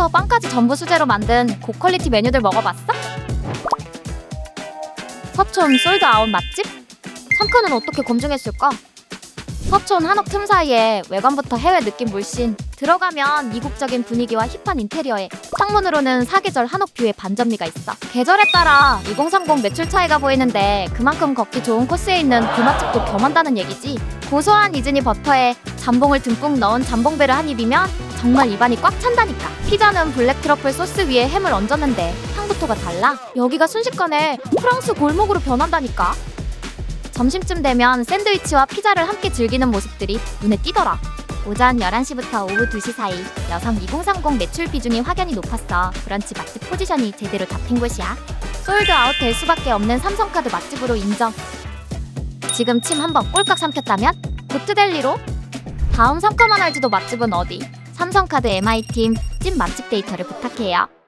빵부터 빵까지 전부 수제로 만든 고퀄리티 메뉴들 먹어봤어? 서촌 솔드아웃 맛집? 삼카는 어떻게 검증했을까? 서촌 한옥 틈 사이에 외관부터 해외 느낌 물씬 들어가면 이국적인 분위기와 힙한 인테리어에 창문으로는 사계절 한옥 뷰의 반전미가 있어 계절에 따라 2030 매출 차이가 보이는데 그만큼 걷기 좋은 코스에 있는 그 맛집도 겸한다는 얘기지 고소한 이즈니 버터에 잠봉을 듬뿍 넣은 잠봉배를 한 입이면 정말 입안이 꽉 찬다니까 피자는 블랙 트러플 소스 위에 햄을 얹었는데 향부터가 달라 여기가 순식간에 프랑스 골목으로 변한다니까 점심쯤 되면 샌드위치와 피자를 함께 즐기는 모습들이 눈에 띄더라. 오전 11시부터 오후 2시 사이 여성 2030 매출 비중이 확연히 높았어. 브런치 맛집 포지션이 제대로 잡힌 곳이야. 솔드 아웃 될 수밖에 없는 삼성카드 맛집으로 인정. 지금 침 한번 꼴깍 삼켰다면 고트델리로? 다음 삼카만 알지도 맛집은 어디? 삼성카드 MI팀 찐 맛집 데이터를 부탁해요.